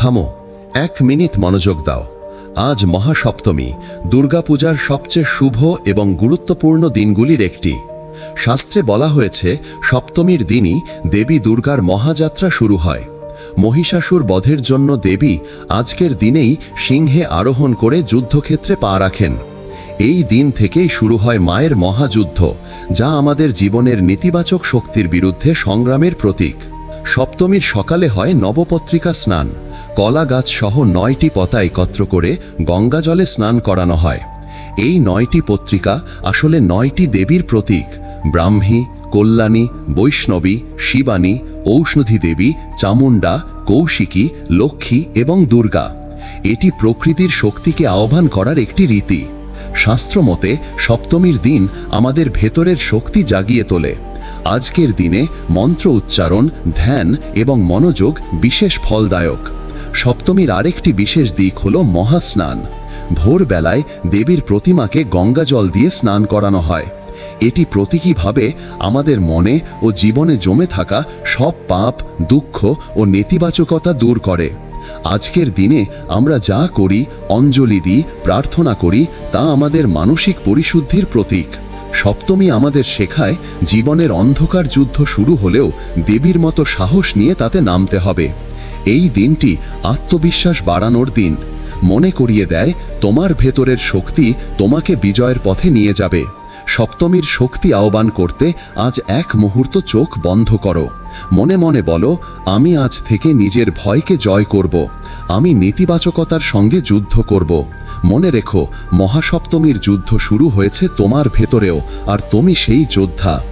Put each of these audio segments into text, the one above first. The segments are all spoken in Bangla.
থামো, এক মিনিট মনোযোগ দাও। আজ মহাসপ্তমী, দুর্গাপূজার সবচেয়ে শুভ এবং গুরুত্বপূর্ণ দিনগুলির একটি। শাস্ত্রে বলা হয়েছে, সপ্তমীর দিনই দেবী দুর্গার মহাযাত্রা শুরু হয়। মহিষাসুর বধের জন্য দেবী আজকের দিনেই সিংহে আরোহণ করে যুদ্ধক্ষেত্রে পা রাখেন। এই দিন থেকেই শুরু হয় মায়ের মহাযুদ্ধ, যা আমাদের জীবনের নেতিবাচক শক্তির বিরুদ্ধে সংগ্রামের প্রতীক। সপ্তমীর সকালে হয় নবপত্রিকা স্নান। কলা গাছ সহ নয়টি পতা একত্র করে গঙ্গা জলে স্নান করানো হয়। এই নয়টি পত্রিকা আসলে নয়টি দেবীর প্রতীক। ব্রাহ্মী, কল্যাণী, বৈষ্ণবী, শিবানী ঔষধি দেবী, চামুণ্ডা, কৌশিকী, লক্ষ্মী এবং দুর্গা। এটি প্রকৃতির শক্তিকে আহ্বান করার একটি রীতি। শাস্ত্রমতে সপ্তমীর দিন আমাদের ভেতরের শক্তি জাগিয়ে তোলে। আজকের দিনে মন্ত্র উচ্চারণ, ধ্যান এবং মনোযোগ বিশেষ ফলদায়ক। সপ্তমীর আরেকটি বিশেষ দিক হল মহাস্নান। ভোরবেলায় দেবীর প্রতিমাকে গঙ্গা জল দিয়ে স্নান করানো হয়। এটি প্রতীকীভাবে আমাদের মনে ও জীবনে জমে থাকা সব পাপ, দুঃখ ও নেতিবাচকতা দূর করে। আজকের দিনে আমরা যা করি, অঞ্জলি দিই, প্রার্থনা করি, তা আমাদের মানসিক পরিশুদ্ধির প্রতীক। সপ্তমী আমাদের শেখায় জীবনের অন্ধকার যুদ্ধ শুরু হলেও দেবীর মতো সাহস নিয়ে তাতে নামতে হবে। এই দিনটি আত্মবিশ্বাস বাড়ানোর দিন। মনে করিয়ে দেয়, তোমার ভেতরের শক্তি তোমাকে বিজয়ের পথে নিয়ে যাবে। সপ্তমীর শক্তি আহ্বান করতে আজ এক মুহূর্ত চোখ বন্ধ করো। মনে মনে বলো, আমি আজ থেকে নিজের ভয়কে জয় করব। আমি নেতিবাচকতার সঙ্গে যুদ্ধ করব। মনে রেখো, মহাসপ্তমীর যুদ্ধ শুরু হয়েছে তোমার ভেতরেও, আর তুমি সেই যোদ্ধা।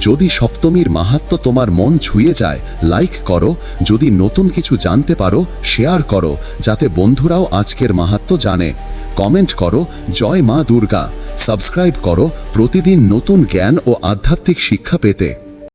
যদি সপ্তমীর মাহাত্ম তোমার মন ছুঁয়ে যায় লাইক করো, যদি নতুন কিছু জানতে পারো শেয়ার করো, যাতে বন্ধুরাও আজকের মাহাত্ম জানে। কমেন্ট করো, জয় মা দুর্গা সাবস্ক্রাইব করো, প্রতিদিন নতুন জ্ঞান ও আধ্যাত্মিক শিক্ষা পেতে।